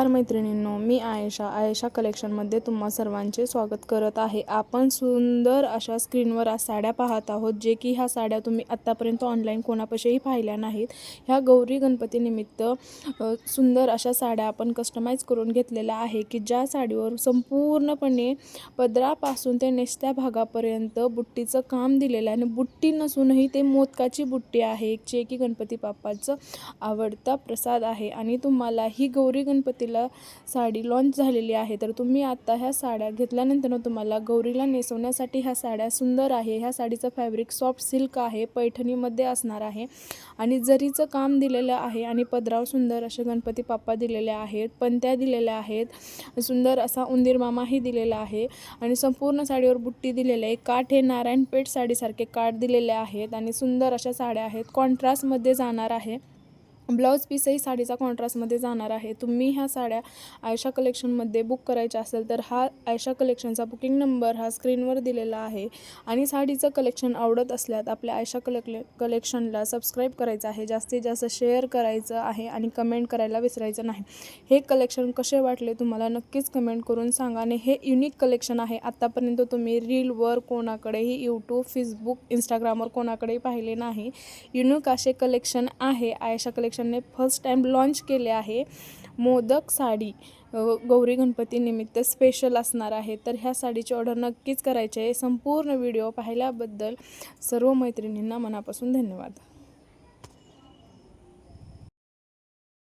नमस्कार मैत्रिणींनो मी आयशा. आयशा कलेक्शनमध्ये तुम्हा सर्वांचे स्वागत करत आहे. आपण सुंदर अशा स्क्रीनवर आज साड्या पाहत आहोत जे की ह्या साड्या तुम्ही आत्तापर्यंत ऑनलाईन कोणापाशीही पाहिल्या नाहीत. ह्या गौरी गणपतीनिमित्त सुंदर अशा साड्या आपण कस्टमाइज करून घेतलेल्या आहे की ज्या साडीवर संपूर्णपणे पदरापासून ते नेसत्या भागापर्यंत बुट्टीचं काम दिलेलं आहे आणि बुट्टी नसूनही ते मोदकाची बुट्टी आहे जे की गणपती बाप्पाचं आवडता प्रसाद आहे. आणि तुम्हाला ही गौरी गणपतीला साडी लॉन्च झालेली आहे. तर तुम्ही आता ह्या साड्या घेतल्यानंतर तुम्हाला गौरीला नेसवण्यासाठी ह्या साड्या सुंदर आहे. ह्या साडीचं फॅब्रिक सॉफ्ट सिल्क आहे पैठणीमध्ये असणार आहे. आणि जरीचं काम दिलेलं आहे आणि पदराव सुंदर असे गणपती बाप्पा दिलेले आहेत पंत्या दिलेल्या आहेत सुंदर असा उंदीर मामाही दिलेला आहे आणि संपूर्ण साडीवर बुट्टी दिलेली आहे. काठ हे नारायणपेठ साडीसारखे काठ दिलेले आहेत आणि सुंदर अशा साड्या आहेत. कॉन्ट्रास्टमध्ये जाणार आहे. ब्लाऊज पीसही साडीचा कॉन्ट्रास्टमध्ये जाणार आहे. तुम्ही ह्या साड्या आयशा कलेक्शनमध्ये बुक करायच्या असेल तर हा आयशा कलेक्शनचा बुकिंग नंबर हा स्क्रीनवर दिलेला आहे. आणि साडीचं कलेक्शन आवडत असल्यात आपल्या आयशा कलेक्ले कलेक्शनला सबस्क्राईब करायचं आहे. जास्तीत जास्त शेअर करायचं आहे आणि कमेंट करायला विसरायचं नाही. हे कलेक्शन कसे वाटले तुम्हाला नक्कीच कमेंट करून सांगा. आणि हे युनिक कलेक्शन आहे. आत्तापर्यंत तुम्ही रीलवर कोणाकडेही यूट्यूब फेसबुक इंस्टाग्रामवर कोणाकडेही पाहिले नाही. युनिक असे कलेक्शन आहे आयशा कलेक्शन कलेक्शनने फर्स्ट टाईम लॉन्च केले आहे मोदक साडी. गौरी गणपतीनिमित्त स्पेशल असणार आहे. तर ह्या साडीची ऑर्डर नक्कीच करायची आहे. संपूर्ण व्हिडिओ पाहिल्याबद्दल सर्व मैत्रिणींना मनापासून धन्यवाद.